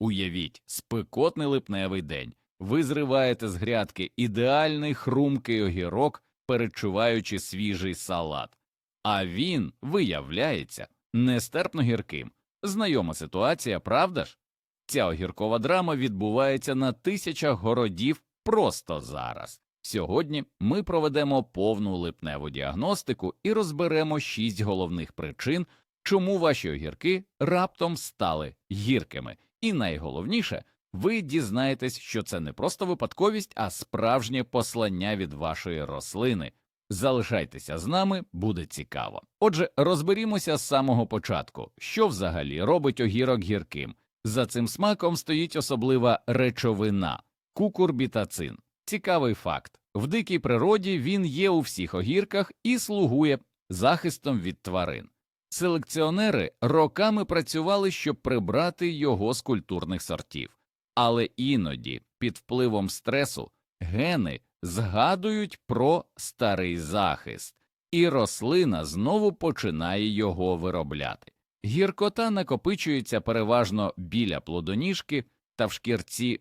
Уявіть, спекотний липневий день. Ви зриваєте з грядки ідеальний хрумкий огірок, перечуваючи свіжий салат. А він, виявляється, нестерпно гірким. Знайома ситуація, правда ж? Ця огіркова драма відбувається на тисячах городів просто зараз. Сьогодні ми проведемо повну липневу діагностику і розберемо шість головних причин, чому ваші огірки раптом стали гіркими. І найголовніше, ви дізнаєтесь, що це не просто випадковість, а справжнє послання від вашої рослини. Залишайтеся з нами, буде цікаво. Отже, розберімося з самого початку, що взагалі робить огірок гірким. За цим смаком стоїть особлива речовина кукурбітацин. Цікавий факт в дикій природі він є у всіх огірках і слугує захистом від тварин. Селекціонери роками працювали, щоб прибрати його з культурних сортів, але іноді, під впливом стресу, гени згадують про старий захист, і рослина знову починає його виробляти. Гіркота накопичується переважно біля плодоніжки та в шкірці.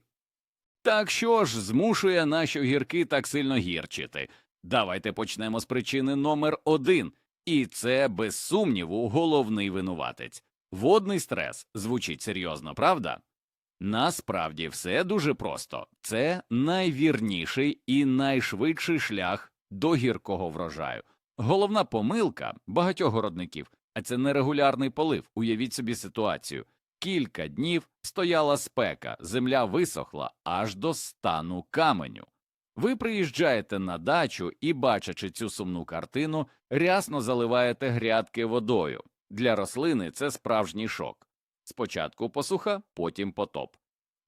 Так що ж змушує наші огірки так сильно гірчити? Давайте почнемо з причини номер один. І це, без сумніву, головний винуватець. Водний стрес звучить серйозно, правда? Насправді все дуже просто це найвірніший і найшвидший шлях до гіркого врожаю. Головна помилка багатьох городників, а це нерегулярний полив. Уявіть собі ситуацію. Кілька днів стояла спека, земля висохла аж до стану каменю. Ви приїжджаєте на дачу і, бачачи цю сумну картину, рясно заливаєте грядки водою. Для рослини це справжній шок. Спочатку посуха, потім потоп.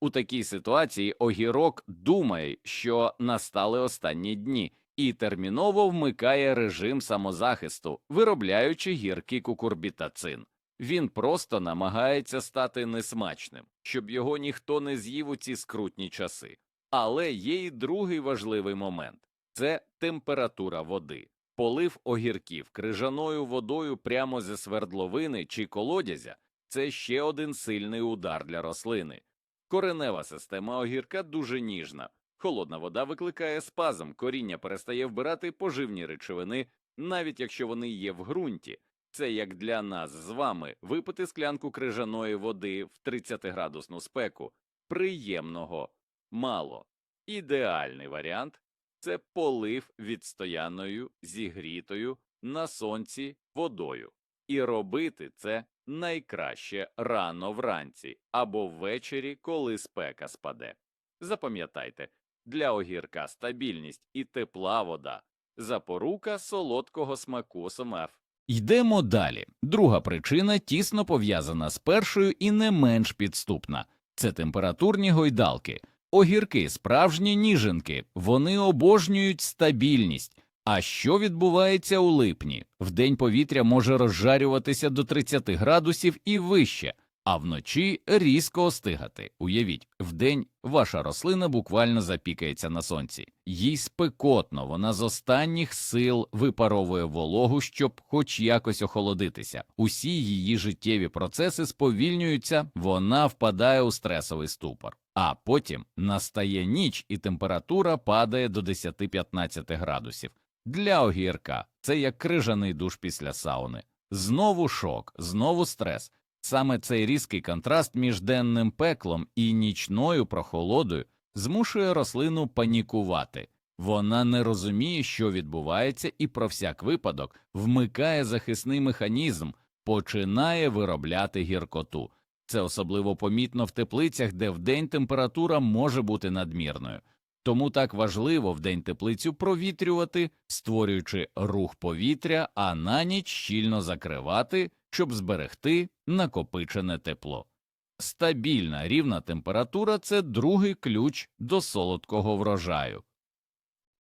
У такій ситуації огірок думає, що настали останні дні, і терміново вмикає режим самозахисту, виробляючи гіркий кукурбітацин. Він просто намагається стати несмачним, щоб його ніхто не з'їв у ці скрутні часи. Але є й другий важливий момент це температура води. Полив огірків крижаною водою прямо зі свердловини чи колодязя це ще один сильний удар для рослини. Коренева система огірка дуже ніжна. Холодна вода викликає спазм, коріння перестає вбирати поживні речовини, навіть якщо вони є в ґрунті. Це як для нас з вами випити склянку крижаної води в 30-градусну спеку. Приємного мало. Ідеальний варіант це полив відстояною зігрітою на сонці водою. І робити це найкраще рано вранці або ввечері, коли спека спаде. Запам'ятайте, для огірка стабільність і тепла вода запорука солодкого смаку СМФ. Йдемо далі. Друга причина тісно пов'язана з першою і не менш підступна це температурні гойдалки. Огірки справжні ніженки, вони обожнюють стабільність. А що відбувається у липні? Вдень повітря може розжарюватися до 30 градусів і вище, а вночі різко остигати. Уявіть, вдень ваша рослина буквально запікається на сонці. Їй спекотно, вона з останніх сил випаровує вологу, щоб хоч якось охолодитися. Усі її життєві процеси сповільнюються, вона впадає у стресовий ступор. А потім настає ніч, і температура падає до 10-15 градусів. Для огірка це як крижаний душ після сауни. Знову шок, знову стрес. Саме цей різкий контраст між денним пеклом і нічною прохолодою змушує рослину панікувати. Вона не розуміє, що відбувається, і про всяк випадок вмикає захисний механізм, починає виробляти гіркоту. Це особливо помітно в теплицях, де вдень температура може бути надмірною. Тому так важливо вдень теплицю провітрювати, створюючи рух повітря, а на ніч щільно закривати, щоб зберегти накопичене тепло. Стабільна рівна температура це другий ключ до солодкого врожаю.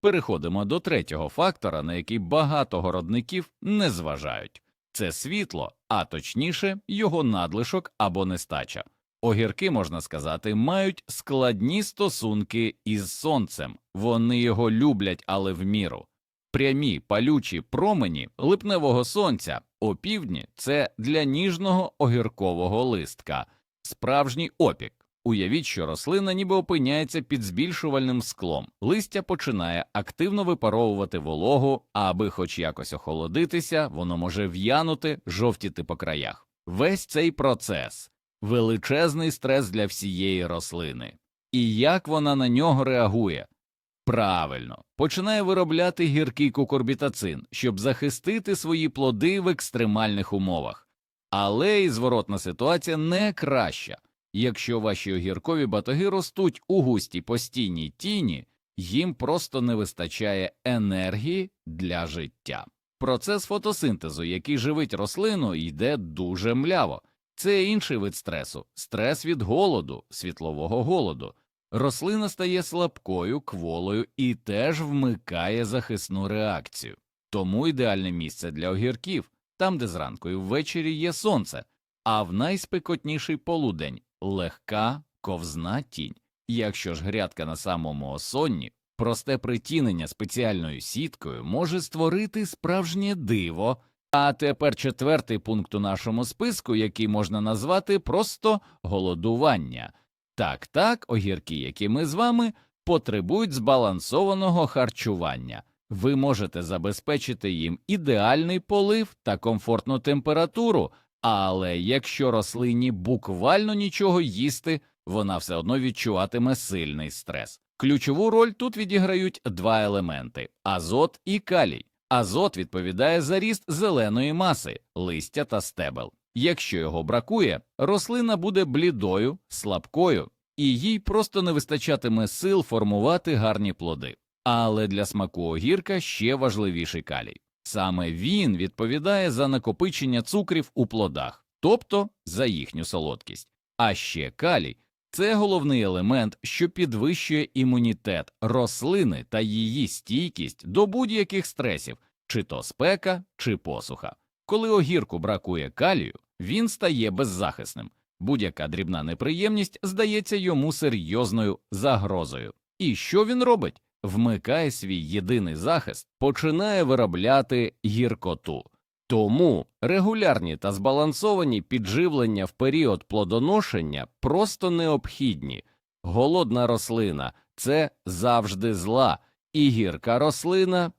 Переходимо до третього фактора, на який багато городників не зважають це світло, а точніше його надлишок або нестача. Огірки, можна сказати, мають складні стосунки із сонцем, вони його люблять, але в міру. Прямі палючі промені липневого сонця опівдні це для ніжного огіркового листка, справжній опік. Уявіть, що рослина ніби опиняється під збільшувальним склом, листя починає активно випаровувати вологу, а аби хоч якось охолодитися, воно може в'янути, жовтіти по краях. Весь цей процес величезний стрес для всієї рослини. І як вона на нього реагує? Правильно, починає виробляти гіркий кукурбітацин, щоб захистити свої плоди в екстремальних умовах. Але і зворотна ситуація не краща. Якщо ваші огіркові батоги ростуть у густій постійній тіні, їм просто не вистачає енергії для життя. Процес фотосинтезу, який живить рослину, йде дуже мляво. Це інший вид стресу стрес від голоду, світлового голоду. Рослина стає слабкою, кволою і теж вмикає захисну реакцію. Тому ідеальне місце для огірків там, де зранку і ввечері є сонце, а в найспекотніший полудень легка ковзна тінь. Якщо ж грядка на самому осонні, просте притінення спеціальною сіткою може створити справжнє диво. А тепер четвертий пункт у нашому списку, який можна назвати просто голодування. Так, так, огірки, які ми з вами, потребують збалансованого харчування. Ви можете забезпечити їм ідеальний полив та комфортну температуру, але якщо рослині буквально нічого їсти, вона все одно відчуватиме сильний стрес. Ключову роль тут відіграють два елементи азот і калій. Азот відповідає за ріст зеленої маси, листя та стебел. Якщо його бракує, рослина буде блідою, слабкою, і їй просто не вистачатиме сил формувати гарні плоди. Але для смаку огірка ще важливіший калій. Саме він відповідає за накопичення цукрів у плодах, тобто за їхню солодкість. А ще калій це головний елемент, що підвищує імунітет рослини та її стійкість до будь-яких стресів, чи то спека, чи посуха. Коли огірку бракує калію, він стає беззахисним. Будь-яка дрібна неприємність здається йому серйозною загрозою. І що він робить? Вмикає свій єдиний захист, починає виробляти гіркоту. Тому регулярні та збалансовані підживлення в період плодоношення просто необхідні. Голодна рослина це завжди зла, і гірка рослина.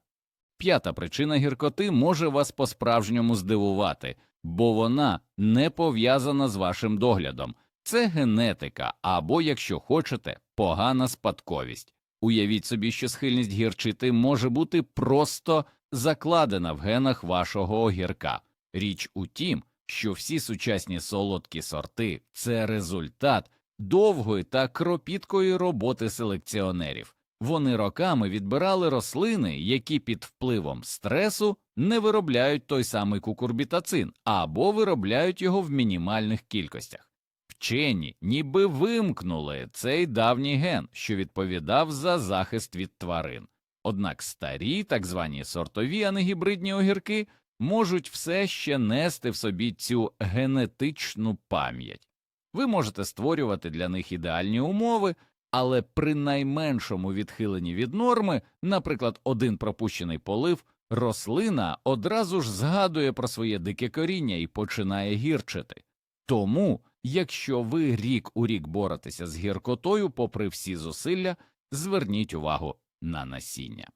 П'ята причина гіркоти може вас по-справжньому здивувати, бо вона не пов'язана з вашим доглядом. Це генетика або, якщо хочете, погана спадковість. Уявіть собі, що схильність гірчити може бути просто закладена в генах вашого огірка. Річ у тім, що всі сучасні солодкі сорти це результат довгої та кропіткої роботи селекціонерів. Вони роками відбирали рослини, які під впливом стресу не виробляють той самий кукурбітацин або виробляють його в мінімальних кількостях. Вчені ніби вимкнули цей давній ген, що відповідав за захист від тварин. Однак старі, так звані сортові, а не гібридні огірки, можуть все ще нести в собі цю генетичну пам'ять. Ви можете створювати для них ідеальні умови, але при найменшому відхиленні від норми, наприклад, один пропущений полив, рослина одразу ж згадує про своє дике коріння і починає гірчити. Тому, якщо ви рік у рік боретеся з гіркотою, попри всі зусилля, зверніть увагу на насіння.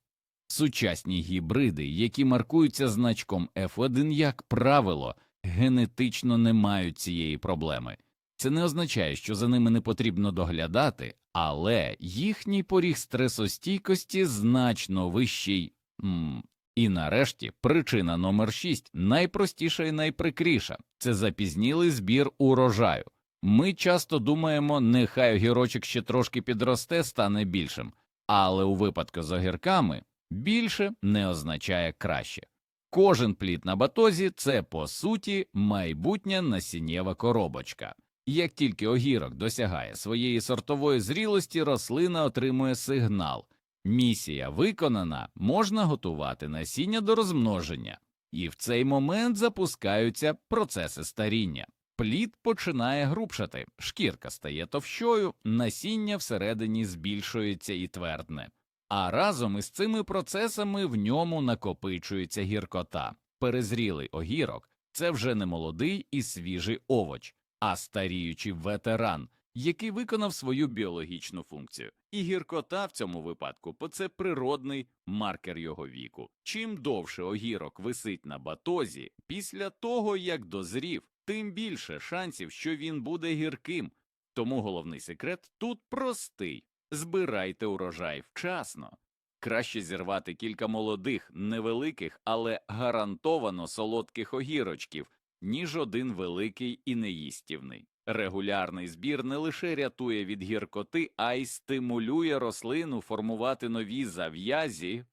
Сучасні гібриди, які маркуються значком F1, як правило, генетично не мають цієї проблеми. Це не означає, що за ними не потрібно доглядати, але їхній поріг стресостійкості значно вищий. М і нарешті причина номер 6 найпростіша і найприкріша це запізнілий збір урожаю. Ми часто думаємо, нехай огірочок ще трошки підросте, стане більшим, але у випадку з огірками більше не означає краще. Кожен плід на батозі це по суті майбутня насіннєва коробочка. Як тільки огірок досягає своєї сортової зрілості, рослина отримує сигнал. Місія виконана, можна готувати насіння до розмноження, і в цей момент запускаються процеси старіння. Плід починає грубшати, шкірка стає товщою, насіння всередині збільшується і твердне. А разом із цими процесами в ньому накопичується гіркота. Перезрілий огірок це вже не молодий і свіжий овоч, а старіючий ветеран, який виконав свою біологічну функцію. І гіркота в цьому випадку це природний маркер його віку. Чим довше огірок висить на батозі після того, як дозрів, тим більше шансів, що він буде гірким. Тому головний секрет тут простий збирайте урожай вчасно. Краще зірвати кілька молодих, невеликих, але гарантовано солодких огірочків, ніж один великий і неїстівний. Регулярний збір не лише рятує від гіркоти, а й стимулює рослину формувати нові зав'язі.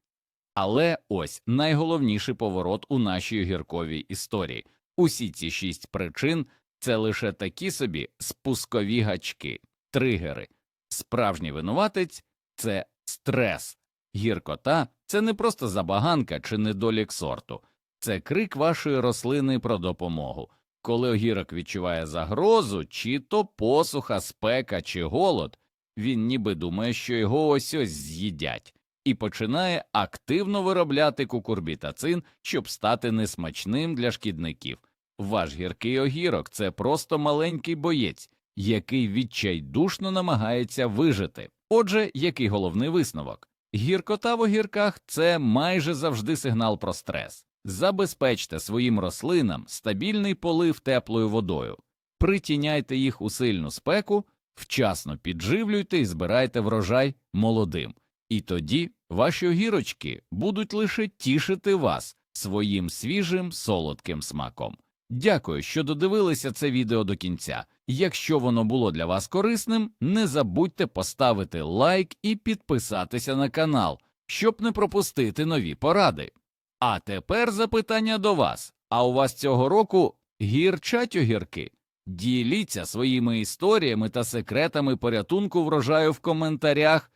Але ось найголовніший поворот у нашій огірковій історії. Усі ці шість причин це лише такі собі спускові гачки, тригери. Справжній винуватець це стрес. Гіркота це не просто забаганка чи недолік сорту, це крик вашої рослини про допомогу. Коли огірок відчуває загрозу, чи то посуха, спека чи голод, він ніби думає, що його ось ось з'їдять, і починає активно виробляти кукурбітацин, щоб стати несмачним для шкідників. Ваш гіркий огірок це просто маленький боєць, який відчайдушно намагається вижити. Отже, який головний висновок? Гіркота в огірках це майже завжди сигнал про стрес. Забезпечте своїм рослинам стабільний полив теплою водою, притіняйте їх у сильну спеку, вчасно підживлюйте і збирайте врожай молодим. І тоді ваші огірочки будуть лише тішити вас своїм свіжим солодким смаком. Дякую, що додивилися це відео до кінця. Якщо воно було для вас корисним, не забудьте поставити лайк і підписатися на канал, щоб не пропустити нові поради. А тепер запитання до вас. А у вас цього року гірчать огірки? Діліться своїми історіями та секретами порятунку врожаю в коментарях.